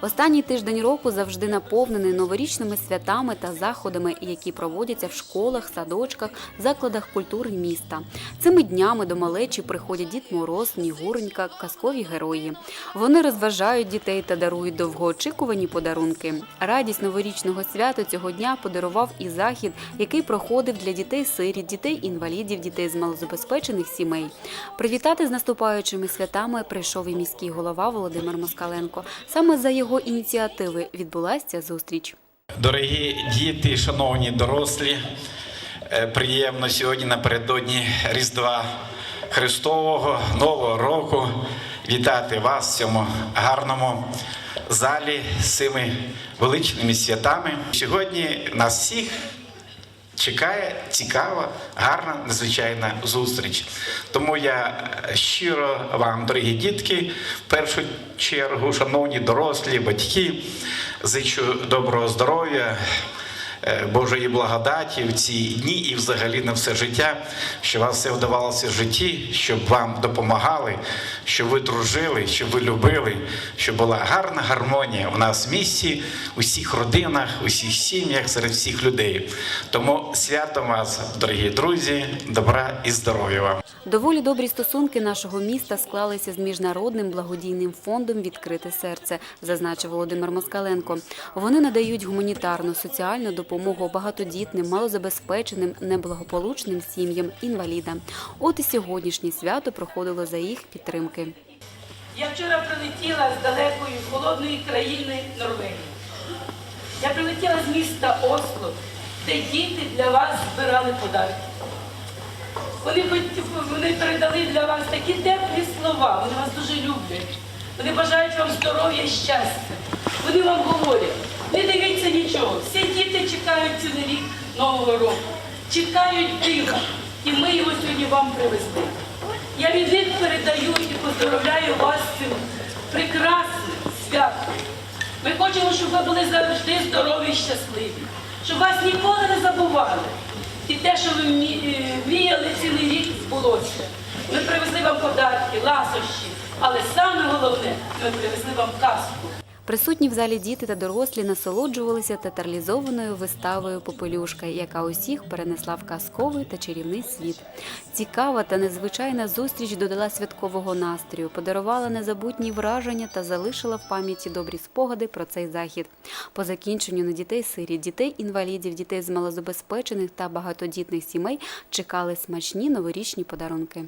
Останній тиждень року завжди наповнений новорічними святами та заходами, які проводяться в школах, садочках, закладах культури міста. Цими днями до малечі приходять Дід Мороз, Снігуренька, казкові герої. Вони розважають дітей та дарують довгоочікувані подарунки. Радість новорічного свята цього дня подарував і захід, який проходив для дітей сиріт, дітей інвалідів, дітей з малозабезпечених сімей. Привітати з наступаючими святами прийшов і міський голова Володимир Москаленко. Саме за його ініціативи відбулася зустріч. Дорогі діти, шановні дорослі, е, приємно сьогодні напередодні Різдва Христового Нового року вітати вас в цьому гарному залі з цими величними святами. Сьогодні нас всіх чекає цікава, гарна, незвичайна зустріч. Тому я щиро вам, дорогі дітки, в першу чергу, шановні дорослі, батьки, зичу доброго здоров'я. Е, Божої благодаті в ці дні і взагалі на все життя, щоб у вас все вдавалося в житті, щоб вам допомагали, щоб ви дружили, щоб ви любили, щоб була гарна гармонія у нас в місті, у всіх родинах, у всіх сім'ях, серед всіх людей. Тому свято вас, дорогі друзі, добра і здоров'я вам. Доволі добрі стосунки нашого міста склалися з міжнародним благодійним фондом Відкрите серце, зазначив Володимир Москаленко. Вони надають гуманітарну соціальну допомогу багатодітним, малозабезпеченим, неблагополучним сім'ям, інвалідам. От і сьогоднішнє свято проходило за їх підтримки. Я вчора прилетіла з далекої холодної країни Норвегії. Я прилетіла з міста Осло, де діти для вас збирали подарки. Вони, вони передали для вас такі теплі слова, вони вас дуже люблять. Вони бажають вам здоров'я і щастя. Вони вам говорять, не дивіться нічого. Всі діти чекають цілий рік Нового року, чекають дива. І ми його сьогодні вам привезли. Я від них передаю і поздоровляю вас з цим прекрасним святом. Ми хочемо, щоб ви були завжди здорові і щасливі, щоб вас ніколи не забували. І те, що ви мі- е, мріяли цілий рік, збулося. Ми привезли вам подарки, ласощі, але саме головне, ми привезли вам казку. Присутні в залі діти та дорослі насолоджувалися театралізованою виставою Попелюшка, яка усіх перенесла в казковий та чарівний світ. Цікава та незвичайна зустріч додала святкового настрою, подарувала незабутні враження та залишила в пам'яті добрі спогади про цей захід. По закінченню на дітей сиріт, дітей інвалідів, дітей з малозабезпечених та багатодітних сімей чекали смачні новорічні подарунки.